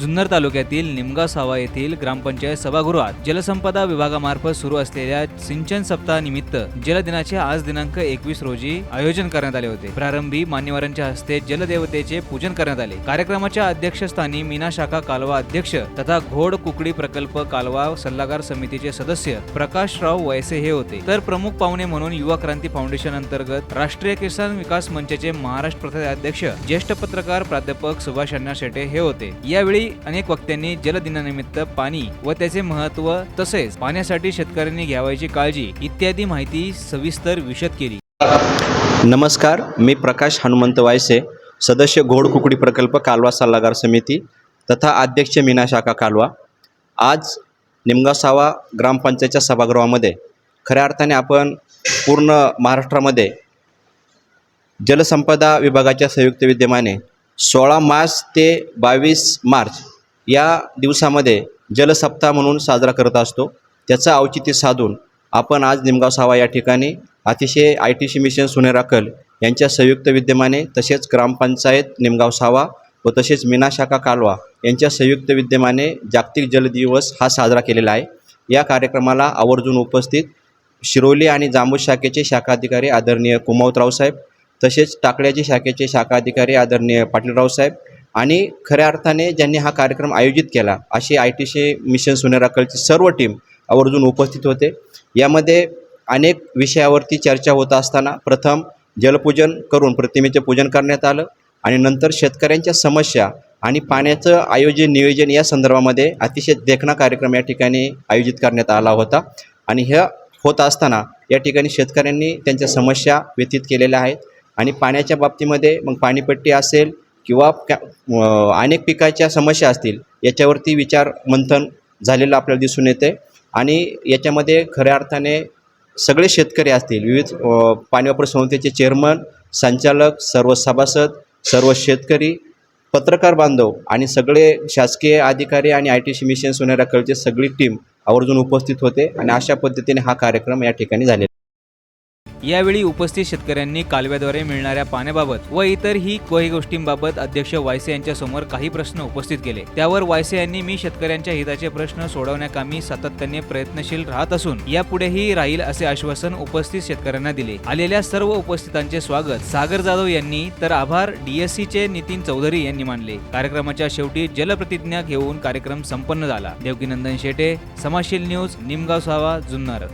जुन्नर तालुक्यातील निमगासावा येथील ग्रामपंचायत सभागृहात जलसंपदा विभागामार्फत सुरू असलेल्या सिंचन सप्ताहानिमित्त जलदिनाचे आज दिनांक एकवीस रोजी आयोजन करण्यात आले होते. प्रारंभी मान्यवरांच्या हस्ते जलदेवतेचे पूजन करण्यात आले. कार्यक्रमाच्या अध्यक्षस्थानी मीना शाखा कालवा अध्यक्ष तथा घोड कुकडी प्रकल्प कालवा सल्लागार समितीचे सदस्य प्रकाशराव वैसे हे होते. तर प्रमुख पाहुणे म्हणून युवा क्रांती फाउंडेशन अंतर्गत राष्ट्रीय किसान विकास मंचाचे महाराष्ट्र प्रदेश अध्यक्ष ज्येष्ठ पत्रकार प्राध्यापक सुभाष अण्णा शेटे हे होते. यावेळी अनेक वक्त्यांनी जलदिनानिमित्त पाणी व त्याचे महत्त्व तसेच पाण्यासाठी शेतकऱ्यांनी घ्यावायची काळजी इत्यादी माहिती सविस्तर विशद केली. नमस्कार मी प्रकाश हनुमंत वायसे सदस्य घोड कुकडी प्रकल्प कालवा सल्लागार समिती तथा अध्यक्ष मीना शाखा कालवा. आज निमगासावा ग्रामपंचायतच्या सभागृहामध्ये खऱ्या अर्थाने आपण पूर्ण महाराष्ट्रामध्ये जलसंपदा विभागाच्या संयुक्त विद्यमाने सोळा मार्च ते बावीस मार्च या दिवसामध्ये जलसप्ताह म्हणून साजरा करत असतो. त्याचं औचित्य साधून आपण आज निमगाव सावा या ठिकाणी अतिशय I T C mission Sunehra Kal यांच्या संयुक्त विद्यमाने तसेच ग्रामपंचायत निमगाव सावा व तसेच मीना शाखा कालवा यांच्या संयुक्त विद्यमाने जागतिक जल दिवस हा साजरा केलेला आहे. या कार्यक्रमाला आवर्जून उपस्थित शिरोली आणि जांबूज शाखेचे शाखाधिकारी आदरणीय कुमावतराव साहेब तसेच टाकळ्याची शाखेचे शाखा अधिकारी आदरणीय पाटीलराव साहेब आणि खऱ्या अर्थाने ज्यांनी हा कार्यक्रम आयोजित केला अशी आय टी सी मिशन सुनेराकलची सर्व टीम आवर्जून उपस्थित होते. यामध्ये अनेक विषयावरती चर्चा होत असताना प्रथम जलपूजन करून प्रतिमेचे पूजन करण्यात आलं आणि नंतर शेतकऱ्यांच्या समस्या आणि पाण्याचं आयोजन नियोजन या संदर्भामध्ये अतिशय देखणा कार्यक्रम या ठिकाणी आयोजित करण्यात आला होता आणि ह्या होत असताना या ठिकाणी शेतकऱ्यांनी त्यांच्या समस्या व्यतीत केलेल्या आहेत. आणि पाण्याच्या बाबतीमध्ये मग पाणीपट्टी असेल किंवा अनेक पिकाच्या समस्या असतील याच्यावरती विचार मंथन झालेलं आपल्याला दिसून येते. आणि याच्यामध्ये खऱ्या अर्थाने सगळे शेतकरी असतील विविध पाणी वापर संस्थेचे चेअरमन संचालक सर्व सभासद सर्व शेतकरी पत्रकार बांधव आणि सगळे शासकीय अधिकारी आणि आय टी सी मिशन सोनेराकलचे सगळी टीम आवर्जून उपस्थित होते आणि अशा पद्धतीने हा कार्यक्रम या ठिकाणी झालेला यावेळी उपस्थित शेतकऱ्यांनी कालव्याद्वारे मिळणाऱ्या पाण्याबाबत व इतरही काही गोष्टींबाबत अध्यक्ष वायसे यांच्या समोर काही प्रश्न उपस्थित केले. त्यावर वायसे यांनी मी शेतकऱ्यांच्या हिताचे प्रश्न सोडवण्याकामी सातत्याने प्रयत्नशील राहत असून यापुढेही राहील असे आश्वासन उपस्थित शेतकऱ्यांना दिले. आलेल्या सर्व उपस्थितांचे स्वागत सागर जाधव यांनी तर आभार डीएससी चे नितीन चौधरी यांनी मानले. कार्यक्रमाच्या शेवटी जलप्रतिज्ञा घेऊन कार्यक्रम संपन्न झाला. देवकीनंदन शेटे समाशील न्यूज निमगाव सावा जुन्नर.